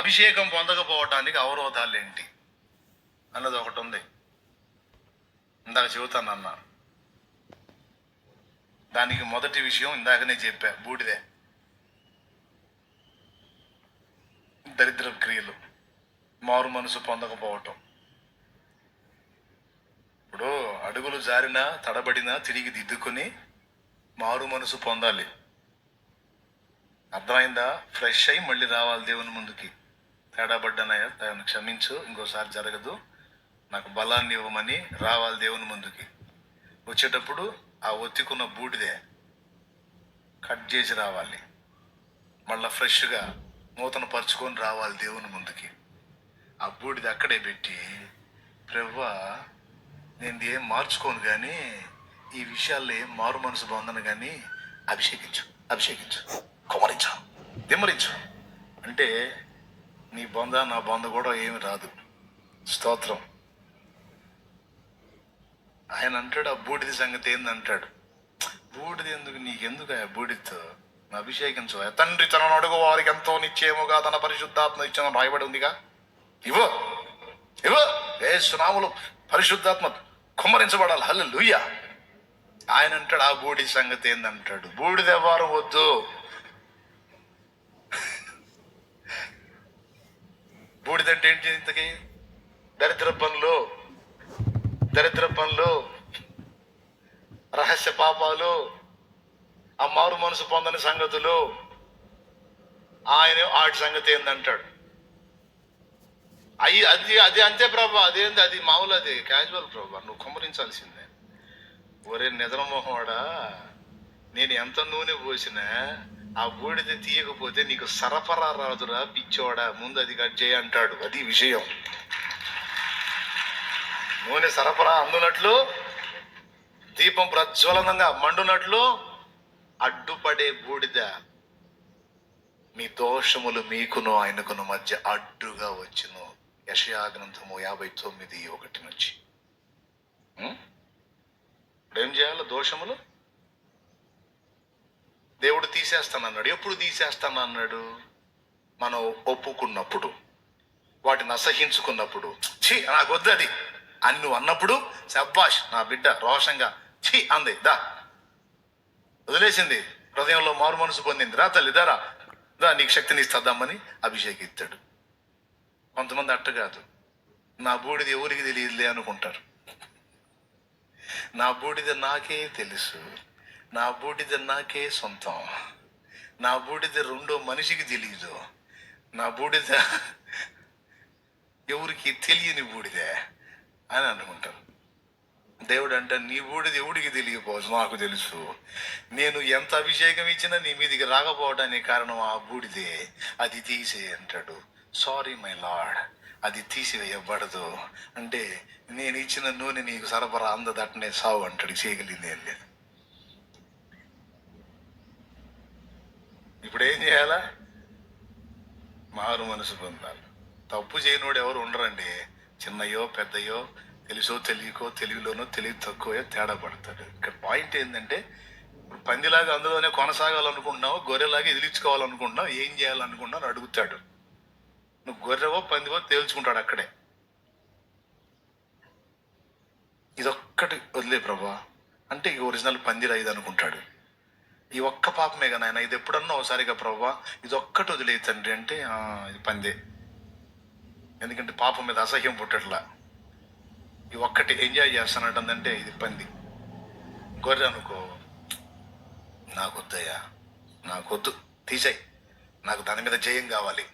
అభిషేకం పొందకపోవటానికి అవరోధాలు ఏంటి? అన్నది ఒకటి ఉంది. ఇందాక చెబుతాను అన్న. దానికి మొదటి విషయం ఇందాకనే చెప్పా బూడిదే. దరిద్ర క్రియలు మారు మనసు పొందకపోవటం. ఇప్పుడు అడుగులు జారినా తడబడినా తిరిగి దిద్దుకొని మారు మనసు పొందాలి. అర్థమైందా? ఫ్రెష్ అయి మళ్ళీ రావాలి దేవుని ముందుకి. తేడా పడ్డానయ్యా దాన్ని క్షమించు ఇంకోసారి జరగదు. నాకు బలాన్ని ఇవ్వమని రావాలి దేవుని ముందుకి. వచ్చేటప్పుడు ఆ ఒత్తికున్న బూడిదే కట్ చేసి రావాలి. మళ్ళీ ఫ్రెష్గా నూతన పరుచుకొని రావాలి దేవుని ముందుకి. ఆ బూడిది అక్కడే పెట్టి ప్రవ్వా నేను ఏం మార్చుకోను కానీ ఈ విషయాల్లో ఏం మారు మనసు బాగుందని కానీ అభిషేకించు అభిషేకించు కుమరించు దిమ్మరించు. అంటే నీ బొంద నా బొంద కూడా ఏమి రాదు. స్తోత్రం. ఆయన అంటాడు ఆ బూడిది సంగతి ఏంది అంటాడు బూడిది ఎందుకు నీకెందుకు ఆ బూడితో అభిషేకించు ఆ తండ్రి తనను అడుగు వారికి ఎంతో నిశ్చయముగా తన పరిశుద్ధాత్మ ఇచ్చిన రాయబడి ఉందిగా? ఇవో ఇవో ఏ సునాములు పరిశుద్ధాత్మ కుమ్మరించబడాలి. హల్లు లూయ ఆయన అంటాడు ఆ బూడి సంగతి ఏందంటాడు? బూడిద ఎవరు వద్దు. బూడిదంటే ఏంటి ఇంతకి? దరిద్ర పనులు దరిద్ర పనులు రహస్య పాపాలు ఆ మారు మనసు పొందని సంగతులు ఆయన వాటి సంగతి ఏందంటాడు? అయ్యి అది అది అంతే ప్రభా అదేంది అది మామూలు అది క్యాజువల్ ప్రభా నువ్వు కుమరించాల్సిందే ఒరే నిద్రమోహవాడా నేను ఎంత నూనె పోసినా ఆ బూడిద తీయకపోతే నీకు సరఫరా రాదురా పిచ్చోడా ముందు అది కట్ చేయ అంటాడు. అది విషయం. నూనె సరఫరా అందునట్లు దీపం ప్రజ్వలనంగా మండునట్లు అడ్డుపడే బూడిద మీ దోషములు మీకును ఆయనకును మధ్య అడ్డుగా వచ్చును. యశయాగ్రంథము యాభై తొమ్మిది ఒకటి నుంచి. ఇప్పుడు ఏం చేయాలి? దోషములు? దేవుడు తీసేస్తానన్నాడు. ఎప్పుడు తీసేస్తానన్నాడు? మనం ఒప్పుకున్నప్పుడు వాటిని అసహించుకున్నప్పుడు. ఛీ నాకు వద్దది అని నువ్వు అన్నప్పుడు శబ్బాష్ నా బిడ్డ రోషంగా ఛీ అంది. దా. వదిలేసింది. హృదయంలో మారు మనసు పొందింది. రా తల్లి దారా దా నీకు శక్తిని ఇస్తాదామని అభిషేకిస్తాడు. కొంతమంది అట్ట కాదు. నా బూడిది ఎవరికి తెలియదులే అనుకుంటారు. నా బూడిద నాకే తెలుసు. నా బూడిద నాకే సొంతం. నా బూడిద రెండో మనిషికి తెలియదు నా బూడిద ఎవరికి తెలియని బూడిదే అని అనుకుంటారు దేవుడు అంటే నీ బూడిద ఎవడికి తెలియకపోవచ్చు? నాకు తెలుసు. నేను ఎంత అభిషేకం ఇచ్చినా నీ మీదికి రాకపోవడానికి కారణం ఆ బూడిదే. అది తీసే అంటాడు. సారీ మై లార్డ్ అది తీసివేయబడదు. అంటే నేను ఇచ్చిన నూనె నీకు సరఫరా అందదట్టనే సావు అంటాడు. చేయగలిగింది ఏం లేదు ఇప్పుడు ఏం చేయాలా? మారు మనసు పొందాలి. తప్పు చేయనోడు ఎవరు ఉండరండి. చిన్నయో పెద్దయో తెలుసో తెలియకో తెలివిలోనో తెలివి తక్కువయో తేడా పడతాడు. ఇక్కడ పాయింట్ ఏంటంటే ఇప్పుడు పందిలాగా అందులోనే కొనసాగాలనుకుంటున్నావు గొర్రెలాగా ఎదిలించుకోవాలనుకుంటున్నావు ఏం చేయాలనుకుంటున్నావు అడుగుతాడు. నువ్వు గొర్రెవో పందివో తేల్చుకుంటాడు అక్కడే. ఇదొక్కటి వదిలే ప్రభా. అంటే ఇక ఒరిజినల్ పందిరైదు ఇది అనుకుంటాడు. ఈ ఒక్క పాపమే కదా ఆయన ఇది ఎప్పుడన్నా ఒకసారిగా ప్రభావ ఇది ఒక్కటి వదిలే తండ్రి అంటే ఇది పందే. ఎందుకంటే పాపం మీద అసహ్యం పుట్టట్లా. ఈ ఒక్కటి ఎంజాయ్ చేస్తానంటుందంటే ఇది పంది. గొర్రె అనుకో నాకొద్దయ్యా నాకొద్దు. తీసేయి. నాకు దాని మీద జయం కావాలి.